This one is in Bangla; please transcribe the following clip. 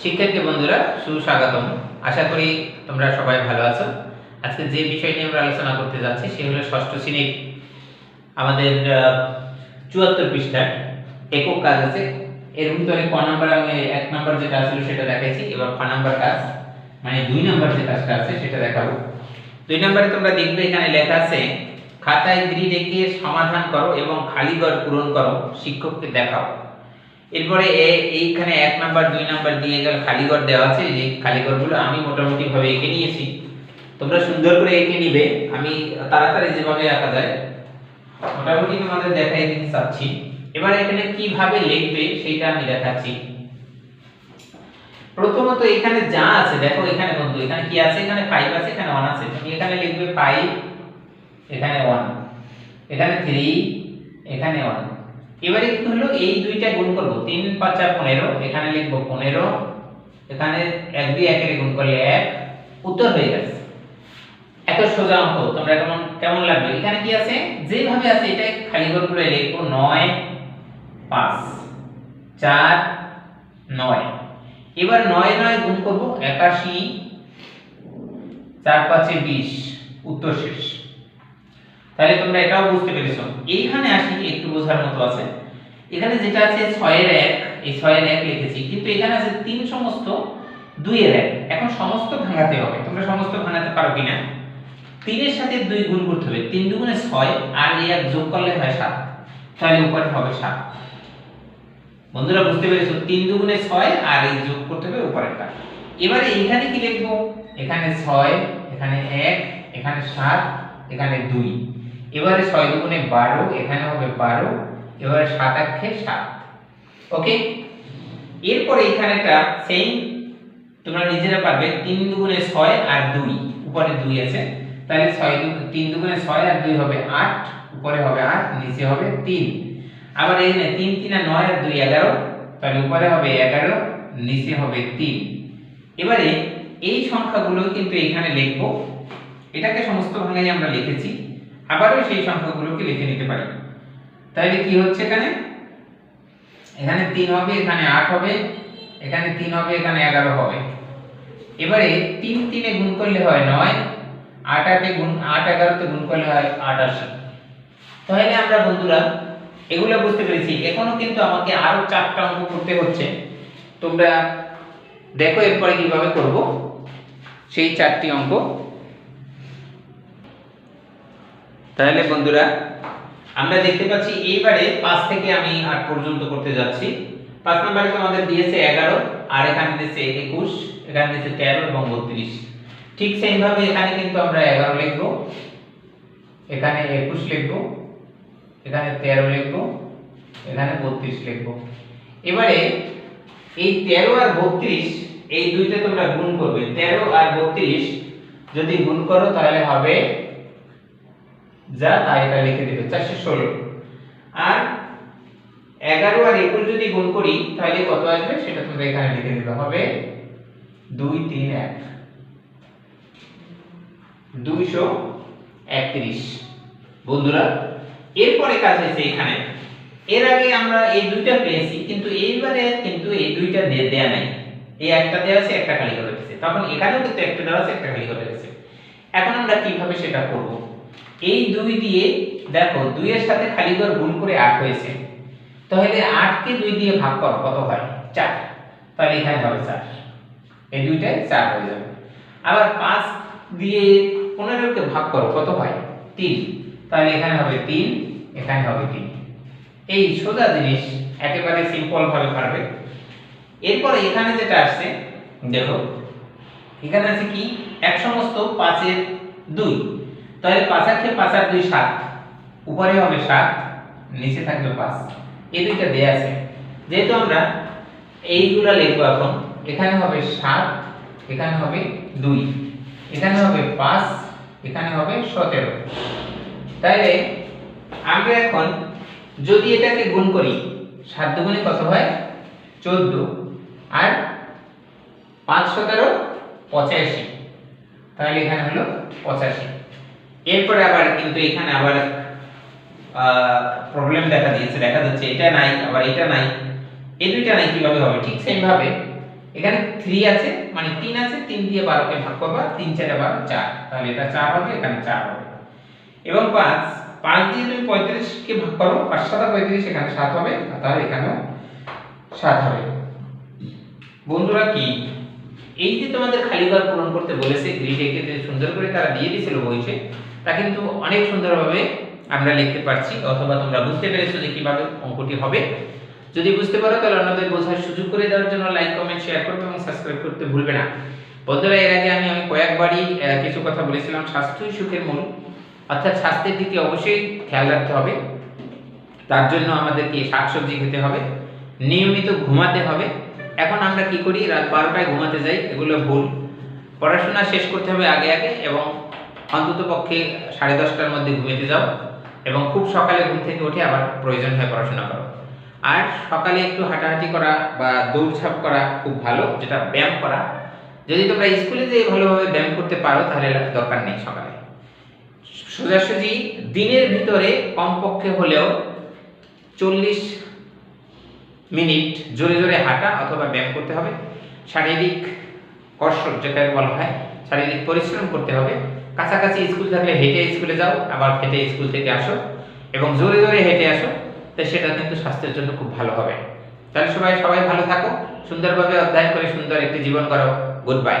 শিক্ষার্থী বন্ধুরা, সুস্বাগতম। আশা করি তোমরা সবাই ভালো আছো। আজকে যে বিষয় নিয়ে আমরা আলোচনা করতে যাচ্ছি, সে হলো ষষ্ঠ শ্রেণির আমাদের চুয়াত্তর পৃষ্ঠার একক কাজ আছে। এর ভিতরে ক নাম্বার আমি, এক নাম্বার যেটা আসলে সেটা দেখাইছি। এবার ক নাম্বার কাজ মানে দুই নাম্বার যে কাজটা আছে সেটা দেখাবো। দুই নম্বরে তোমরা দেখবে, এখানে লেখা আছে, খাতায় গ্রিড এঁকে সমাধান করো এবং খালি ঘর পূরণ করো, শিক্ষককে দেখাও। এরপরে এইখানে এক নাম্বার, দুই নাম্বার দিয়ে গেল খালি ঘর দেওয়া আছে, যে খালি ঘরগুলো আমি মোটামুটি ভাবে এঁকে নিয়েছি। তোমরা সুন্দর করে এঁকে নিবে, আমি তাড়াতাড়ি যেভাবে আঁকা যায়, মোটামুটি তোমাদের দেখাই দিতে চাচ্ছি। এবার এখানে কীভাবে লিখবে সেটা আমি দেখাচ্ছি। প্রথমত এখানে যা আছে, দেখো এখানে বন্ধু, এখানে কি আছে? এখানে 5 আছে, এখানে 1 আছে। তুমি এখানে লিখবে 5 এখানে 1 এখানে 3 এখানে 1 এবারে কি হলো এই দুইটা গুণ করব। 3 5 আর 15 এখানে লিখব 15 এখানে 1 দিয়ে 1 এর গুণ করলে 1 উত্তর হয়ে গেছে। এত সোজা অঙ্ক, তোমরা কেমন কেমন লাগবে এখানে কি আছে? যেভাবে আছে, এটাই খালি ঘরগুলো লিখব। 9 5 4 9 এবার নয় নয় গুণ করব। একাশি, চার, পাঁচে বিশ। উত্তর শেষ। তাহলে তোমরা এটাও বুঝতে পেরেছ। এইখানে আসি, একটু বোঝার মতো আছে। এখানে যেটা আছে, ছয়ের এক, এই ছয়ের এক লিখেছি। কিন্তু এখানে আছে তিন সমস্ত, দুইয়ের এক। এখন সমস্ত ভাঙাতে হবে। তোমরা সমস্ত ভাঙাতে পারো কিনা? তিনের সাথে দুই গুণ করতে হবে। তিন দুগুণে ছয়, আর এই এক যোগ করলে হয় সাত। তাহলে উপরে হবে সাত। বন্ধুরা, বুঝতে পেরেছ? তিন দুগুণে ছয়, আর এই যোগ করতে হবে উপরেরটা। এবারে এইখানে কি লিখব? এখানে ছয়, এখানে এক, এখানে সাত, এখানে দুই। এবারে ছয় দুগুণে বারো এখানে হবে বারো, এবারে সাত আক্ষে সাত। ওকে? এরপরে এখানে একটা সেম তোমরা নিজেরা পারবে, তিন দুগুণে ছয় আর দুই, উপরে দুই আছে। তাহলে ছয় দু, তিন দুগুণে ছয় আর দুই হবে আট, উপরে হবে আট, নিচে হবে তিন। আবার এখানে তিন তিন আর নয় আর দুই এগারো, তাহলে উপরে হবে এগারো, নিচে হবে তিন। এবারে এই সংখ্যাগুলো কিন্তু এখানে লিখব। এটাকে সমস্ত ভাঙাই আমরা লিখেছি। আবারও সেই সংখ্যাগুলোকে লিখে নিতে পারি। তাহলে কি হচ্ছে এখানে? এখানে তিন হবে, এখানে আট হবে, এখানে তিন হবে, এখানে এগারো হবে। এবারে তিন তিনে গুণ করলে হয় নয়, আট আটে গুণ, আট এগারোতে গুণ করলে হয় আটাশি তাহলে আমরা বন্ধুরা, এগুলো বুঝতে পেরেছি। এখনও কিন্তু আমাকে আরও চারটা অঙ্ক করতে হচ্ছে। তোমরা দেখো এরপরে কীভাবে করব। সেই চারটি অঙ্ক। তাহলে বন্ধুরা, আমরা দেখতে পাচ্ছি এইবারে পাঁচ থেকে আমি আট পর্যন্ত করতে যাচ্ছি। পাঁচ নম্বরে আমাদের দিয়েছে এগারো, আর এখানে দিয়েছে একুশ, এখানে দিয়েছে তেরো এবং বত্রিশ। ঠিক সেইভাবে এখানে কিন্তু আমরা এগারো লিখব, এখানে একুশ লিখব, এখানে তেরো লিখব, এখানে বত্রিশ লিখব। এবারে এই তেরো আর বত্রিশ, এই দুইটা তোমরা গুণ করবে। তেরো আর বত্রিশ যদি গুণ করো তাহলে হবে যা তাই এটা লিখে দিবে, চারশো ষোলো। আর এগারো আর একুশ যদি গুণ করি, তাহলে কত আসবে? সেটা তোমরা এখানে লিখে দিবে, হবে দুই তিন এক। দুইশো একত্রিশ। বন্ধুরা, এরপরে কাজ হয়েছে এখানে। এর আগে আমরা এই দুইটা পেয়েছি, কিন্তু এইবারে কিন্তু এই দুইটা দেয়া নাই। এই একটা দেওয়া আছে, একটা খালি করে দিয়েছে। তখন এখানেও কিন্তু একটা দেওয়া আছে, একটা খালি করে দিয়েছে। এখন আমরা কীভাবে সেটা করব? এই দুই দিয়ে দেখো দুইয়ের সাথে খালি ঘর গুণ করে আট হয়েছে। তাহলে আটকে দুই দিয়ে ভাগ করো, কত হয়? চার। তাহলে এখানে হবে চার। এই দুইটায় চার হয়ে যাবে। আবার পাঁচ দিয়ে পনেরোকে ভাগ করো, কত হয়? তিন। তাহলে এখানে হবে তিন, এখানে হবে তিন। এই সোজা জিনিস একেবারে সিম্পল ভাবে পারবে। এরপরে এখানে যেটা আসছে, দেখো, এখানে আছে কি? এক সমস্ত পাঁচের দুই। তাহলে পাঁচ আটকে পাঁচ আর দুই সাত। উপরে হবে সাত, নিচে থাকবে পাঁচ। এই দুইটা দেয়া আছে। যেহেতু আমরা এইগুলা লিখব এখন, এখানে হবে সাত, এখানে হবে দুই, এখানে হবে পাঁচ, এখানে হবে সতেরো। তাহলে আমরা এখন যদি এটাকে গুণ করি, সাত দুগুণে কত হয়? চোদ্দ। আর পাঁচ সতেরো পঁচাশি। তাহলে এখানে হলো পঁচাশি। এরপরে আবার কিন্তু এখানে আবার প্রবলেম দেখা দিয়েছে। দেখা যাচ্ছে এটা নাই, আবার এটা নাই। এই দুইটা নাই কীভাবে হবে? ঠিক সেম ভাবে। এখানে থ্রি আছে মানে তিন আছে, তিন দিয়ে বারোকে ভাগ করবা, তিন চারে বারো, চার। তাহলে এটা চার হবে, এখানে চার হবে। এবং পাঁচ পাঁচ দিয়ে তুমি পঁয়ত্রিশকে ভাগ করো, পাঁচ সাতা পঁয়ত্রিশ, এখানে সাত হবে, তাহলে এখানেও সাত হবে। বন্ধুরা কি? এই যে তোমাদের খালি ঘর পূরণ করতে বলেছে গ্রিড এঁকে সুন্দর করে তারা দিয়ে দিয়েছিল বইতে তা কিন্তু অনেক সুন্দরভাবে আমরা লিখতে পারছি, অথবা তোমরা বুঝতে পেরেছ যে কীভাবে অঙ্কটি হবে। যদি বুঝতে পারো, তাহলে অন্যদের বোঝার সুযোগ করে দেওয়ার জন্য লাইক কমেন্ট শেয়ার করবে এবং সাবস্ক্রাইব করতে ভুলবে না। বন্ধুরা, এর আগে আমি আমি কয়েকবারই কিছু কথা বলেছিলাম স্বাস্থ্যই সুখের মূল। অর্থাৎ স্বাস্থ্যের দিকে অবশ্যই খেয়াল রাখতে হবে। তার জন্য আমাদেরকে শাকসবজি খেতে হবে, নিয়মিত ঘুমাতে হবে এখন আমরা কি করি? রাত বারোটায় ঘুমাতে যাই, এগুলো ভুল। পড়াশোনা শেষ করতে হবে আগে আগে এবং অন্তত পক্ষে সাড়ে দশটার মধ্যে ঘুমিতে যাও এবং খুব সকালে ঘুম থেকে উঠে আবার প্রয়োজন হয় পড়াশোনা করো। আর সকালে একটু হাঁটাহাঁটি করা বা দৌড়ঝাঁপ করা খুব ভালো, যেটা ব্যায়াম করা। যদি তোমরা স্কুলে যেয়ে ভালোভাবে ব্যায়াম করতে পারো, তাহলে দরকার নেই সকালে। সোজাসুজি দিনের ভিতরে কমপক্ষে হলেও চল্লিশ মিনিট জোরে জোরে হাঁটা অথবা ব্যায়াম করতে হবে। শারীরিক কসরত যেটাকে বলা হয়, শারীরিক পরিশ্রম করতে হবে। কাছাকাছি স্কুল থাকলে হেঁটে স্কুলে যাও, আবার হেঁটে স্কুল থেকে আসো এবং জোরে জোরে হেঁটে আসো, তো সেটা কিন্তু স্বাস্থ্যের জন্য খুব ভালো হবে। তাহলে সবাই সবাই ভালো থাকো, সুন্দরভাবে অধ্যায়ন করে সুন্দর একটি জীবন করো গুড বাই